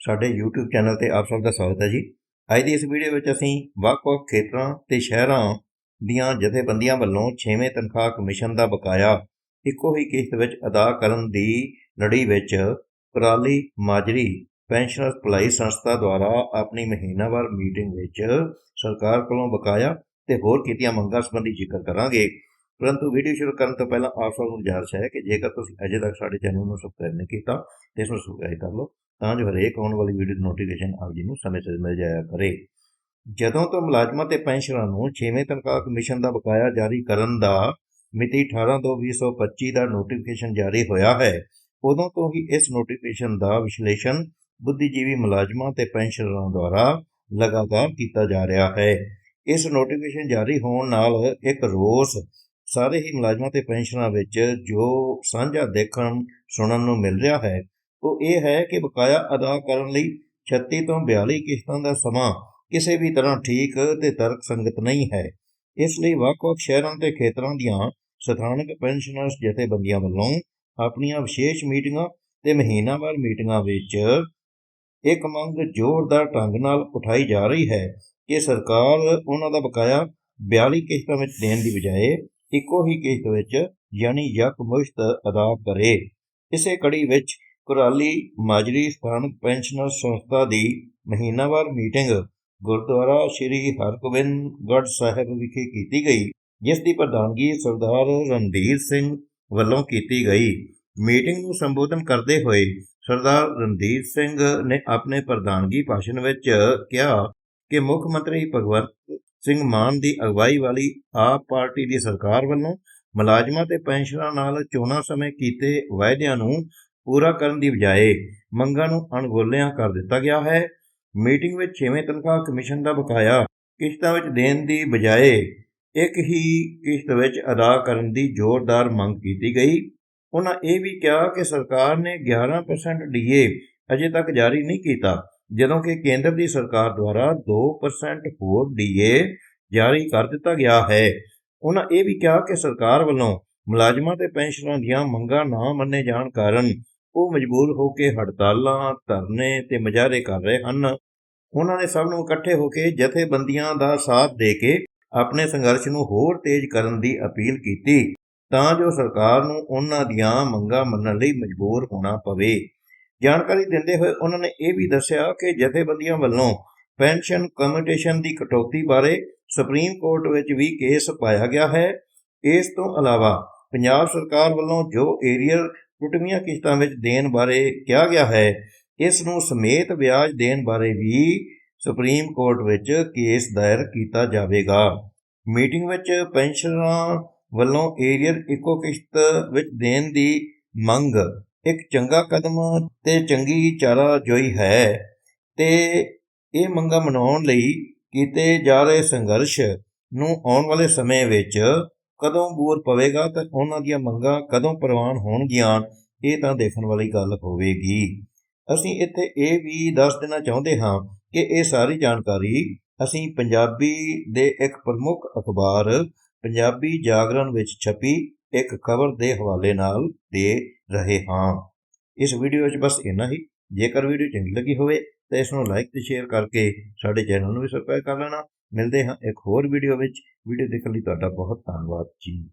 ਸਾਡੇ YouTube channel ਤੇ ਆਪ ਸਭ ਦਾ ਸਵਾਗਤ ਹੈ ਜੀ। ਅੱਜ ਦੀ ਇਸ ਵੀਡੀਓ ਵਿੱਚ ਅਸੀਂ ਵੱਖ-ਵੱਖ ਖੇਤਰਾਂ ਤੇ ਸ਼ਹਿਰਾਂ ਦੀਆਂ ਜਥੇਬੰਦੀਆਂ ਵੱਲੋਂ 6ਵੇਂ ਤਨਖਾਹ ਕਮਿਸ਼ਨ ਦਾ ਬਕਾਇਆ ਇੱਕੋ ਹੀ ਕਿਸ਼ਤ ਵਿੱਚ ਅਦਾ ਕਰਨ ਦੀ ਲੜੀ ਵਿੱਚ ਕੁਰਾਲੀ ਮਾਜਰੀ ਪੈਨਸ਼ਨਰ ਭਲਾਈ ਸੰਸਥਾ ਦੁਆਰਾ ਆਪਣੀ ਮਹੀਨਾਵਾਰ ਮੀਟਿੰਗ ਵਿੱਚ ਸਰਕਾਰ ਕੋਲੋਂ ਬਕਾਇਆ ਤੇ ਹੋਰ ਕੀਤੀਆਂ ਮੰਗਾਂ ਸੰਬੰਧੀ ਜ਼ਿਕਰ ਕਰਾਂਗੇ। ਪਰੰਤੂ ਵੀਡੀਓ ਸ਼ੁਰੂ ਕਰਨ ਤੋਂ ਪਹਿਲਾਂ ਆਪ ਸਭ ਨੂੰ ਗੁਜ਼ਾਰਿਸ਼ ਹੈ ਕਿ ਜੇਕਰ ਤੁਸੀਂ ਅਜੇ ਤੱਕ ਸਾਡੇ ਚੈਨਲ ਨੂੰ ਸਬਸਕ੍ਰਾਈਬ ਨਹੀਂ ਕੀਤਾ, ਇਸ ਨੂੰ ਸਬਸਕ੍ਰਾਈਬ ਕਰ ਲਓ, ਤਾਂ ਜੋ ਹਰੇਕ ਆਉਣ ਵਾਲੀ ਵੀਡੀਓ ਦੀ ਨੋਟੀਫਿਕੇਸ਼ਨ ਆਪ ਜੀ ਨੂੰ ਸਮੇਂ ਸਿਰ ਮਿਲ ਜਾਇਆ ਕਰੇ। ਜਦੋਂ ਤੋਂ ਮੁਲਾਜ਼ਮਾਂ ਤੇ ਪੈਨਸ਼ਨਰਾਂ ਨੂੰ 6ਵੇਂ ਤਨਖਾਹ ਕਮਿਸ਼ਨ ਦਾ ਬਕਾਇਆ ਜਾਰੀ ਕਰਨ ਦਾ ਮਿਤੀ 18/2/2025 ਦਾ ਨੋਟੀਫਿਕੇਸ਼ਨ ਜਾਰੀ ਹੋਇਆ ਹੈ, ਉਦੋਂ ਤੋਂ ਹੀ ਇਸ ਨੋਟੀਫਿਕੇਸ਼ਨ ਦਾ ਵਿਸ਼ਲੇਸ਼ਣ ਬੁੱਧੀਜੀਵੀ ਮੁਲਾਜ਼ਮਾਂ ਤੇ ਪੈਨਸ਼ਨਰਾਂ ਦੁਆਰਾ ਲਗਾਤਾਰ ਕੀਤਾ ਜਾ ਰਿਹਾ ਹੈ। ਇਸ ਨੋਟੀਫਿਕੇਸ਼ਨ ਜਾਰੀ ਹੋਣ ਨਾਲ ਇੱਕ ਰੋਸ ਸਾਰੇ ਹੀ ਮੁਲਾਜ਼ਮਾਂ ਤੇ ਪੈਨਸ਼ਨਰਾਂ ਵਿੱਚ ਜੋ ਸਾਂਝਾ ਦੇਖਣ, ਸੁਣਨ ਨੂੰ ਮਿਲ ਰਿਹਾ ਹੈ, ਉਹ ਇਹ ਹੈ ਕਿ ਬਕਾਇਆ ਅਦਾ ਕਰਨ ਲਈ 36 ਤੋਂ 42 ਕਿਸ਼ਤਾਂ ਦਾ ਸਮਾਂ ਕਿਸੇ ਵੀ ਤਰ੍ਹਾਂ ਠੀਕ ਤੇ ਤਰਕ ਸੰਗਤ ਨਹੀਂ ਹੈ। ਇਸ ਲਈ ਵੱਖ-ਵੱਖ ਸ਼ਹਿਰਾਂ ਤੇ ਖੇਤਰਾਂ ਦੀਆਂ ਸਥਾਨਕ ਪੈਨਸ਼ਨਰਸ ਜਥੇਬੰਦੀਆਂ ਵੱਲੋਂ ਆਪਣੀਆਂ ਵਿਸ਼ੇਸ਼ ਮੀਟਿੰਗਾਂ ਤੇ ਮਹੀਨਾਵਾਰ ਮੀਟਿੰਗਾਂ ਵਿੱਚ ਇੱਕ ਮੰਗ ਜ਼ੋਰਦਾਰ ਢੰਗ ਨਾਲ ਉਠਾਈ ਜਾ ਰਹੀ ਹੈ ਕਿ ਸਰਕਾਰ ਉਹਨਾਂ ਦਾ ਬਕਾਇਆ 42 ਕਿਸ਼ਤਾਂ ਵਿੱਚ ਦੇਣ ਦੀ ਬਜਾਏ ਇੱਕੋ ਹੀ ਕਿਸ਼ਤ ਵਿੱਚ ਯਾਨੀ ਯਕਮੁਸ਼ਤ ਅਦਾ ਕਰੇ। ਇਸੇ ਕੜੀ ਵਿੱਚ ਕੁਰਾਲੀ ਮਾਜਰੀ ਸਥਾਨਕ ਪੈਨਸ਼ਨਰ ਸੰਸਥਾ ਦੀ ਮਹੀਨਾਵਾਰ ਮੀਟਿੰਗ ਗੁਰਦੁਆਰਾ ਸ੍ਰੀ ਹਰਗੋਬਿੰਦਗੜ੍ਹ ਸਾਹਿਬ ਵਿਖੇ ਕੀਤੀ ਗਈ, ਜਿਸ ਦੀ ਪ੍ਰਧਾਨਗੀ ਸਰਦਾਰ ਰਣਧੀਰ ਸਿੰਘ ਵੱਲੋਂ ਕੀਤੀ ਗਈ। ਮੀਟਿੰਗ ਨੂੰ ਸੰਬੋਧਨ ਕਰਦੇ ਹੋਏ ਸਰਦਾਰ ਰਣਧੀਰ ਸਿੰਘ ਨੇ ਆਪਣੇ ਪ੍ਰਧਾਨਗੀ ਭਾਸ਼ਣ ਵਿੱਚ ਕਿਹਾ ਕਿ ਮੁੱਖ ਮੰਤਰੀ ਭਗਵੰਤ ਸਿੰਘ ਮਾਨ ਦੀ ਅਗਵਾਈ ਵਾਲੀ ਆਪ ਪਾਰਟੀ ਦੀ ਸਰਕਾਰ ਵੱਲੋਂ ਮੁਲਾਜ਼ਮਾਂ ਤੇ ਪੈਨਸ਼ਨਰਾਂ ਨਾਲ ਚੋਣਾਂ ਸਮੇਂ ਕੀਤੇ ਵਾਅਦਿਆਂ ਨੂੰ ਪੂਰਾ ਕਰਨ ਦੀ ਬਜਾਏ ਮੰਗਾਂ ਨੂੰ ਅਣਗੌਲਿਆਂ ਕਰ ਦਿੱਤਾ ਗਿਆ ਹੈ। ਮੀਟਿੰਗ ਵਿੱਚ 6ਵੇਂ ਤਨਖਾਹ ਕਮਿਸ਼ਨ ਦਾ ਬਕਾਇਆ ਕਿਸ਼ਤਾਂ ਵਿੱਚ ਦੇਣ ਦੀ ਬਜਾਏ ਇੱਕ ਹੀ ਕਿਸ਼ਤ ਵਿੱਚ ਅਦਾ ਕਰਨ ਦੀ ਜ਼ੋਰਦਾਰ ਮੰਗ ਕੀਤੀ ਗਈ। ਉਹਨਾਂ ਇਹ ਵੀ ਕਿਹਾ ਕਿ ਸਰਕਾਰ ਨੇ 11% ਡੀਏ ਅਜੇ ਤੱਕ ਜਾਰੀ ਨਹੀਂ ਕੀਤਾ। ਜਦੋਂ ਕਿ ਕੇਂਦਰ ਦੀ ਸਰਕਾਰ ਦੁਆਰਾ 2% ਹੋਰ ਡੀਏ ਜਾਰੀ ਕਰ ਦਿੱਤਾ ਗਿਆ ਹੈ। ਉਹਨਾਂ ਇਹ ਵੀ ਕਿਹਾ ਕਿ ਸਰਕਾਰ ਵੱਲੋਂ ਮੁਲਾਜ਼ਮਾਂ ਤੇ ਪੈਨਸ਼ਨਰਾਂ ਦੀਆਂ ਮੰਗਾਂ ਨਾ ਮੰਨੇ ਜਾਣ ਕਾਰਨ ਉਹ ਮਜਬੂਰ ਹੋ ਕੇ ਹੜਤਾਲਾਂ, ਧਰਨੇ ਤੇ ਮੁਜ਼ਾਹਰੇ ਕਰ ਰਹੇ ਹਨ। ਉਹਨਾਂ ਨੇ ਸਭ ਨੂੰ ਇਕੱਠੇ ਹੋ ਕੇ ਜਥੇਬੰਦੀਆਂ ਦਾ ਸਾਥ ਦੇ ਕੇ ਆਪਣੇ ਸੰਘਰਸ਼ ਨੂੰ ਹੋਰ ਤੇਜ਼ ਕਰਨ ਦੀ ਅਪੀਲ ਕੀਤੀ ਤਾਂ ਜੋ ਸਰਕਾਰ ਨੂੰ ਉਹਨਾਂ ਦੀਆਂ ਮੰਗਾਂ ਮੰਨਣ ਲਈ ਮਜਬੂਰ ਹੋਣਾ ਪਵੇ। ਜਾਣਕਾਰੀ ਦਿੰਦੇ ਹੋਏ ਉਹਨਾਂ ਨੇ ਇਹ ਵੀ ਦੱਸਿਆ ਕਿ ਜਥੇਬੰਦੀਆਂ ਵੱਲੋਂ ਪੈਨਸ਼ਨ ਕਮਿਟੇਸ਼ਨ ਦੀ ਕਟੌਤੀ ਬਾਰੇ ਸੁਪਰੀਮ ਕੋਰਟ ਵਿੱਚ ਵੀ ਕੇਸ ਪਾਇਆ ਗਿਆ ਹੈ। ਇਸ ਤੋਂ ਇਲਾਵਾ ਪੰਜਾਬ ਸਰਕਾਰ ਵੱਲੋਂ ਜੋ ਏਰੀਅਲ ਟੁੱਟਵੀਆਂ ਕਿਸ਼ਤਾਂ ਵਿੱਚ ਦੇਣ ਬਾਰੇ ਕਿਹਾ ਗਿਆ ਹੈ, ਇਸ ਨੂੰ ਸਮੇਤ ਵਿਆਜ ਦੇਣ ਬਾਰੇ ਵੀ ਸੁਪਰੀਮ ਕੋਰਟ ਵਿੱਚ ਕੇਸ ਦਾਇਰ ਕੀਤਾ ਜਾਵੇਗਾ। ਮੀਟਿੰਗ ਵਿੱਚ ਪੈਨਸ਼ਨਰਾਂ ਵੱਲੋਂ ਏਰੀਅਲ ਇੱਕੋ ਕਿਸ਼ਤ ਵਿੱਚ ਦੇਣ ਦੀ ਮੰਗ ਇੱਕ ਚੰਗਾ ਕਦਮ ਤੇ ਚੰਗੀ ਚਾਰਾ ਜੋਈ ਹੈ ਤੇ ਇਹ ਮੰਗਾਂ ਮਨਾਉਣ ਲਈ ਕੀਤੇ ਜਾ ਰਹੇ ਸੰਘਰਸ਼ ਨੂੰ ਆਉਣ ਵਾਲੇ ਸਮੇਂ ਵਿੱਚ ਕਦੋਂ ਬੂਰ ਪਵੇਗਾ ਤੇ ਉਹਨਾਂ ਦੀਆਂ ਮੰਗਾਂ ਕਦੋਂ ਪ੍ਰਵਾਨ ਹੋਣਗੀਆਂ, ਇਹ ਤਾਂ ਦੇਖਣ ਵਾਲੀ ਗੱਲ ਹੋਵੇਗੀ। ਅਸੀਂ ਇੱਥੇ ਇਹ ਵੀ ਦੱਸ ਦੇਣਾ ਚਾਹੁੰਦੇ ਹਾਂ ਕਿ ਇਹ ਸਾਰੀ ਜਾਣਕਾਰੀ ਅਸੀਂ ਪੰਜਾਬੀ ਦੇ ਇੱਕ ਪ੍ਰਮੁੱਖ ਅਖਬਾਰ ਪੰਜਾਬੀ ਜਾਗਰਣ ਵਿੱਚ ਛਪੀ ਇੱਕ ਖਬਰ ਦੇ ਹਵਾਲੇ ਨਾਲ ਦੇ ਰਹੇ ਹਾਂ। ਇਸ ਵੀਡੀਓ ਵਿੱਚ ਬਸ ਇੰਨਾ ਹੀ। ਜੇਕਰ ਵੀਡੀਓ ਚੰਗੀ ਲੱਗੀ ਹੋਵੇ ਤਾਂ ਇਸ ਨੂੰ ਲਾਈਕ ਤੇ ਸ਼ੇਅਰ ਕਰਕੇ ਸਾਡੇ ਚੈਨਲ ਨੂੰ ਵੀ ਸਬਸਕ੍ਰਾਈਬ ਕਰ ਲੈਣਾ। ਮਿਲਦੇ ਹਾਂ ਇੱਕ ਹੋਰ ਵੀਡੀਓ ਵਿੱਚ। ਵੀਡੀਓ ਦੇਖਣ ਲਈ ਤੁਹਾਡਾ ਬਹੁਤ ਧੰਨਵਾਦ ਜੀ।